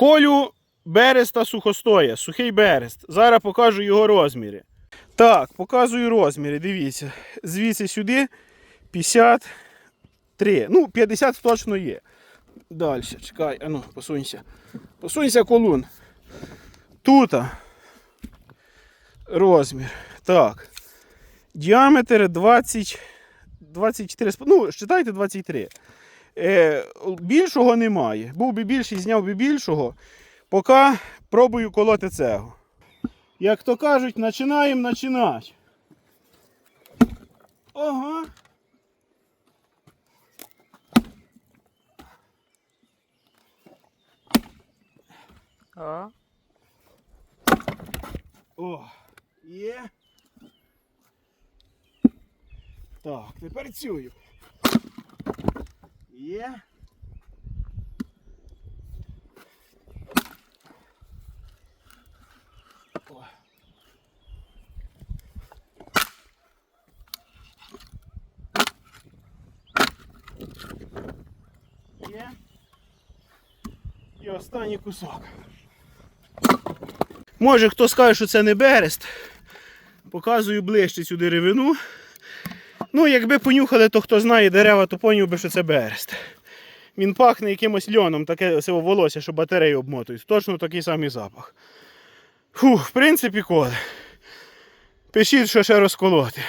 Колю береста сухостоя, сухий берест. Зараз покажу його розміри. Так, показую розміри. Дивіться. Звідси сюди 53. Ну, 50 точно є. Далі, чекай, а ну, посунься. Посунься колун. Тут розмір. Так. Діаметр 20, 24, ну, считайте 23. Е, більшого немає. Був би більший, зняв би більшого. Поки пробую колоти цегу. Як то кажуть, починаємо починати. Ага. О. О, є. Так, тепер цюю. Є. Є. І останній кусок. Може хто скаже, що це не берест. Показую ближче цю деревину. Ну, якби понюхали, то хто знає дерева, то поняв би, що це берест. Він пахне якимось льоном, таке волосся, що батареї обмотують. Точно такий самий запах. Фух, в принципі, коли. Пишіть, що ще розколоти.